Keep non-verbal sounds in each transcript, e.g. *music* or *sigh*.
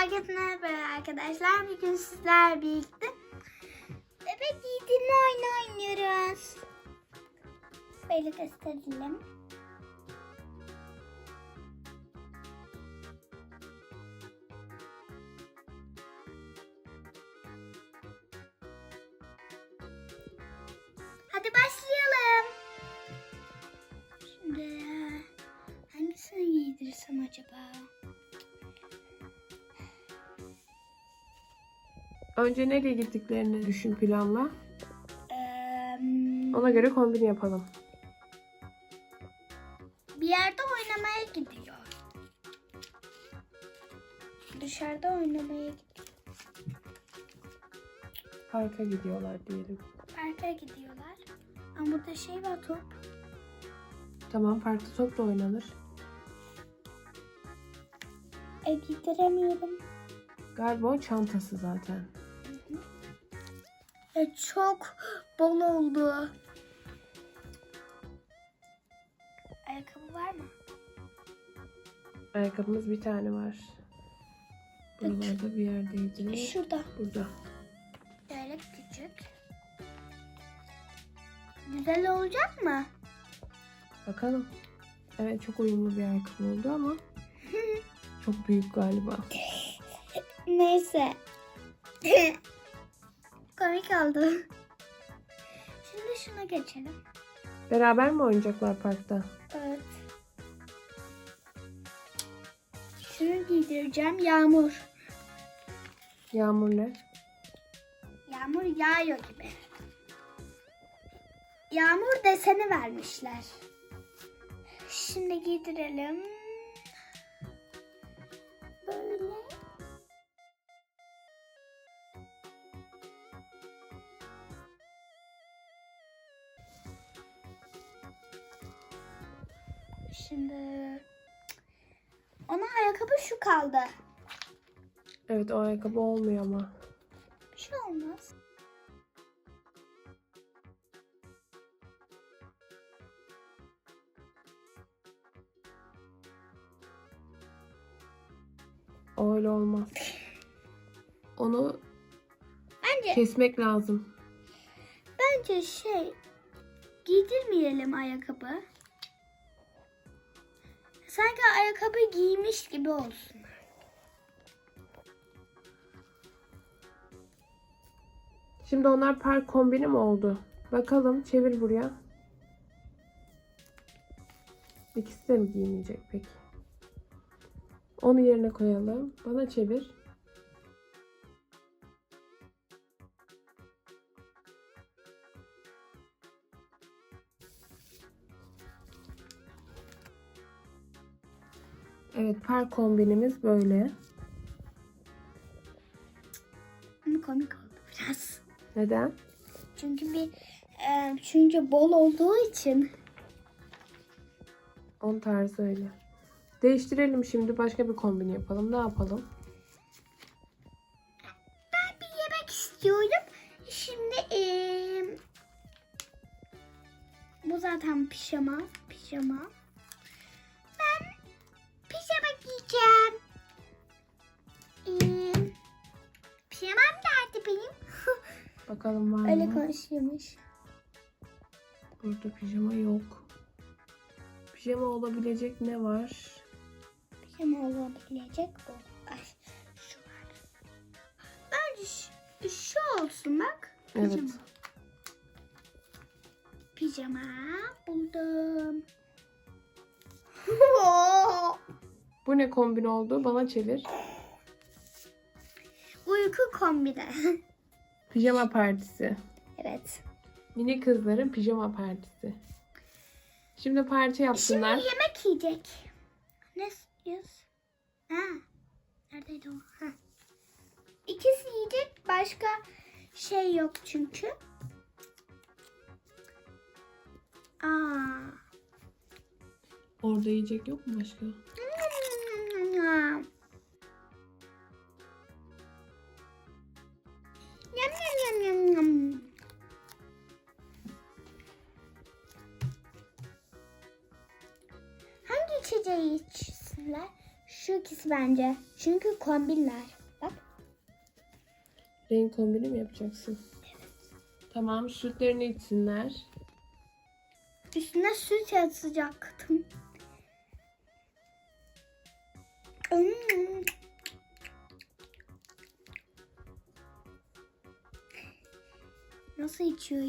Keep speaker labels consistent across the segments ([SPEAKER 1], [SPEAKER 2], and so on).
[SPEAKER 1] Herkese merhaba arkadaşlar. Bugün sizler birlikte bebek giydirme oyunu oynuyoruz. Böyle gösterelim. Hadi başlayalım. Şimdi hangisini giydirsem acaba?
[SPEAKER 2] Önce nereye gittiklerini düşün planla. Ona göre kombin yapalım.
[SPEAKER 1] bir yerde oynamaya gidiyor. Dışarıda oynamaya gidiyor.
[SPEAKER 2] Parka gidiyorlar diyelim.
[SPEAKER 1] Parka gidiyorlar. Ama burada şey var top.
[SPEAKER 2] Tamam parkta topla oynanır.
[SPEAKER 1] E gidiremiyorum.
[SPEAKER 2] Galiba o çantası zaten.
[SPEAKER 1] E çok bol oldu. Ayakkabı var mı?
[SPEAKER 2] Ayakkabımız bir tane var. Buralarda bir yerdeydi.
[SPEAKER 1] Şurada.
[SPEAKER 2] Burada.
[SPEAKER 1] Böyle küçük. Güzel olacak mı?
[SPEAKER 2] Bakalım. Evet çok uyumlu bir ayakkabı oldu ama *laughs* çok büyük galiba.
[SPEAKER 1] Neyse. *laughs* Komik oldu. Şimdi şuna geçelim.
[SPEAKER 2] Beraber mi oynayacaklar parkta?
[SPEAKER 1] Evet. Şunu giydireceğim. Yağmur.
[SPEAKER 2] Yağmur ne?
[SPEAKER 1] Yağmur yağıyor gibi. Yağmur deseni vermişler. Şimdi giydirelim. Şimdi ona ayakkabı şu kaldı.
[SPEAKER 2] Evet o ayakkabı olmuyor ama.
[SPEAKER 1] Bir şey olmaz.
[SPEAKER 2] Öyle olmaz. Onu
[SPEAKER 1] Bence
[SPEAKER 2] kesmek lazım.
[SPEAKER 1] bence şey giydirmeyelim ayakkabı. Sanki ayakkabı giymiş gibi olsun.
[SPEAKER 2] Şimdi onlar park kombini mi oldu? Bakalım çevir buraya. İkisi de mi giymeyecek peki? Onu yerine koyalım. Bana çevir. Evet park kombinimiz böyle.
[SPEAKER 1] Ama komik oldu biraz.
[SPEAKER 2] Neden?
[SPEAKER 1] Çünkü bir e, çünkü bol olduğu için.
[SPEAKER 2] On tarzı öyle. Değiştirelim şimdi başka bir kombin yapalım. Ne yapalım?
[SPEAKER 1] Ben bir yemek istiyorum. Şimdi e, bu zaten pijama. Pijama. Pijama giyeceğim. E, pijamam nerede benim? *laughs*
[SPEAKER 2] Bakalım var
[SPEAKER 1] Öyle
[SPEAKER 2] mı?
[SPEAKER 1] konuşuyormuş.
[SPEAKER 2] Burada pijama yok. Pijama olabilecek ne var?
[SPEAKER 1] Pijama olabilecek bu. Ay, şu var. Bence şu, şu olsun bak. Pijama.
[SPEAKER 2] Evet.
[SPEAKER 1] Pijama buldum. *laughs*
[SPEAKER 2] Bu ne kombin oldu? Bana çevir.
[SPEAKER 1] Uyku kombine. *laughs*
[SPEAKER 2] Pijama partisi.
[SPEAKER 1] evet.
[SPEAKER 2] Mini kızların pijama partisi. Şimdi parti yapsınlar.
[SPEAKER 1] Şimdi yemek yiyecek. Ne istiyoruz? Ha. Neredeydi o? Ha. İkisi yiyecek. Başka şey yok çünkü. Aa.
[SPEAKER 2] Orada yiyecek yok mu başka?
[SPEAKER 1] Yum yum yum yum yum. Hangi içeceği içsinler? Şu ikisi bence. Çünkü kombinler. Bak.
[SPEAKER 2] Renk kombini mi yapacaksın? Tamam sütlerini içsinler.
[SPEAKER 1] Üstüne süt yazacaktım. Nasıl içiyor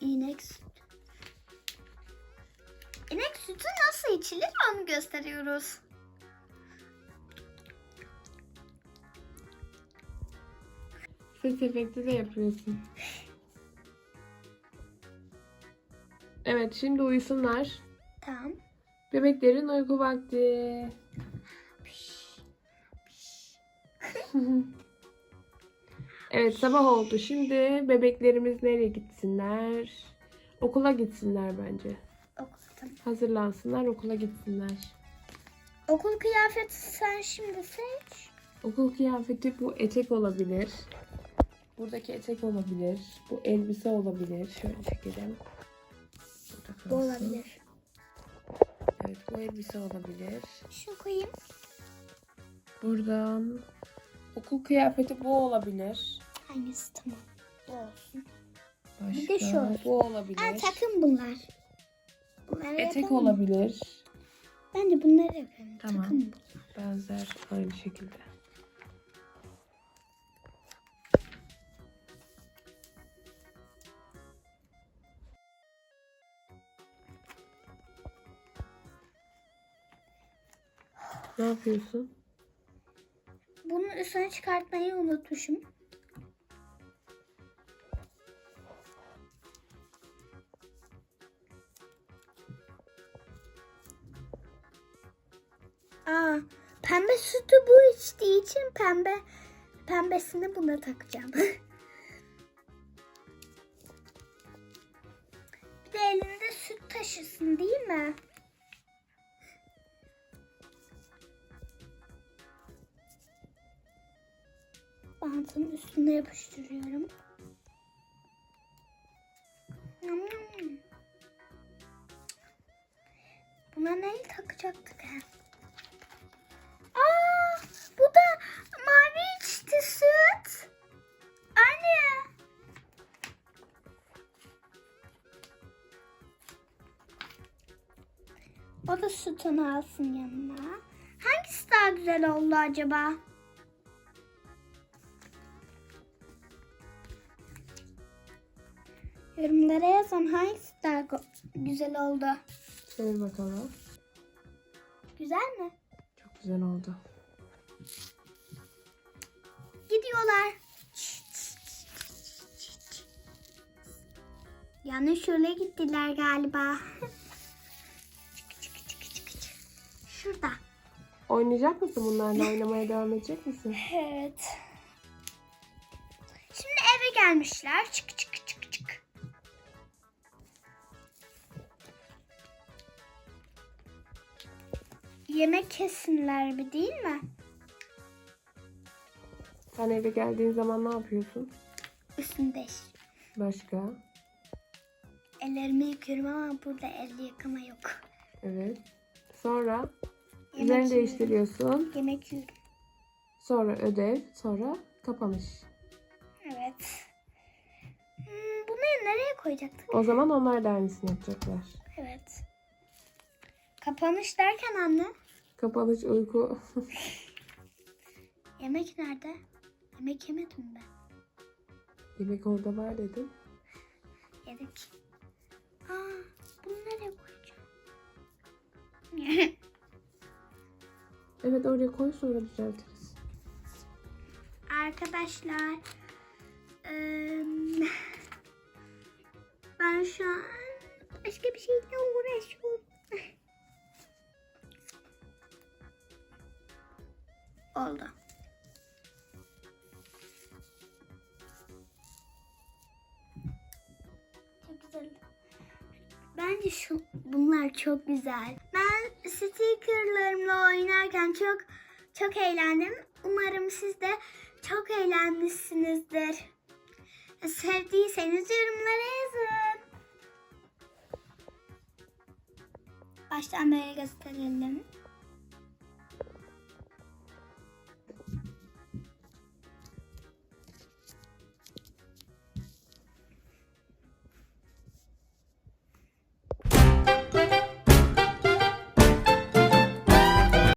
[SPEAKER 1] inek süt? İnek sütü nasıl içilir onu gösteriyoruz.
[SPEAKER 2] Ses efekti de yapıyorsun. Evet şimdi uyusunlar.
[SPEAKER 1] Tamam.
[SPEAKER 2] Bebeklerin uyku vakti. *laughs* evet sabah oldu. Şimdi bebeklerimiz nereye gitsinler? Okula gitsinler bence.
[SPEAKER 1] Okudum.
[SPEAKER 2] Hazırlansınlar okula gitsinler.
[SPEAKER 1] Okul kıyafeti sen şimdi seç.
[SPEAKER 2] Okul kıyafeti bu etek olabilir. Buradaki etek olabilir. Bu elbise olabilir. Şöyle çekelim.
[SPEAKER 1] Bu olabilir.
[SPEAKER 2] Evet bu elbise olabilir.
[SPEAKER 1] Şunu koyayım.
[SPEAKER 2] Buradan okul kıyafeti bu olabilir.
[SPEAKER 1] Hangisi tamam. Bu olsun.
[SPEAKER 2] Başka
[SPEAKER 1] Bir de şu olsun.
[SPEAKER 2] bu olabilir.
[SPEAKER 1] Ha, takım bunlar. Bunları
[SPEAKER 2] Etek
[SPEAKER 1] yapalım.
[SPEAKER 2] olabilir.
[SPEAKER 1] Bence bunları yapalım.
[SPEAKER 2] Tamam.
[SPEAKER 1] Takım.
[SPEAKER 2] Benzer aynı şekilde. Ne yapıyorsun?
[SPEAKER 1] Bunun üstüne çıkartmayı unutmuşum. Aa, pembe sütü bu içtiği için pembe pembesini buna takacağım. *laughs* Bir de elinde süt taşısın değil mi? Bantın üstüne yapıştırıyorum. Buna neyi takacaktık? Aa, bu da mavi içti süt. Anne. O da sütünü alsın yanına. Hangisi daha güzel oldu acaba? Yorumlara yazın hangisi daha güzel oldu.
[SPEAKER 2] Çevir bakalım.
[SPEAKER 1] Güzel mi?
[SPEAKER 2] Çok güzel oldu.
[SPEAKER 1] Gidiyorlar. Yanlış şöyle gittiler galiba. Şurada.
[SPEAKER 2] Oynayacak mısın bunlarla? Oynamaya devam edecek misin?
[SPEAKER 1] Evet. Şimdi eve gelmişler. Çık çık. Yemek kesinler bir değil mi?
[SPEAKER 2] Sen eve geldiğin zaman ne yapıyorsun?
[SPEAKER 1] Üstünde.
[SPEAKER 2] Başka?
[SPEAKER 1] Ellerimi yıkıyorum ama burada el yıkama yok.
[SPEAKER 2] Evet. Sonra
[SPEAKER 1] Yemek
[SPEAKER 2] üzerini
[SPEAKER 1] yiyorum.
[SPEAKER 2] değiştiriyorsun.
[SPEAKER 1] Yemek yiyorum.
[SPEAKER 2] Sonra ödev. Sonra kapanış.
[SPEAKER 1] Evet. Hmm, bunu nereye koyacaktık?
[SPEAKER 2] O zaman onlar da aynısını yapacaklar.
[SPEAKER 1] Evet. Kapanış derken anne.
[SPEAKER 2] Kapanış uyku. *laughs*
[SPEAKER 1] Yemek nerede? Yemek yemedim ben.
[SPEAKER 2] Yemek orada var dedim.
[SPEAKER 1] Yedik. Aa, bunu nereye koyacağım? *laughs*
[SPEAKER 2] Evet oraya koy sonra düzeltiriz.
[SPEAKER 1] Arkadaşlar. ben şu an başka bir şeyle uğraşıyorum. Oldu. Çok güzel. Bence şu bunlar çok güzel. Ben stickerlarımla oynarken çok çok eğlendim. Umarım siz de çok eğlenmişsinizdir. Sevdiyseniz yorumlara yazın. Baştan böyle gösterelim.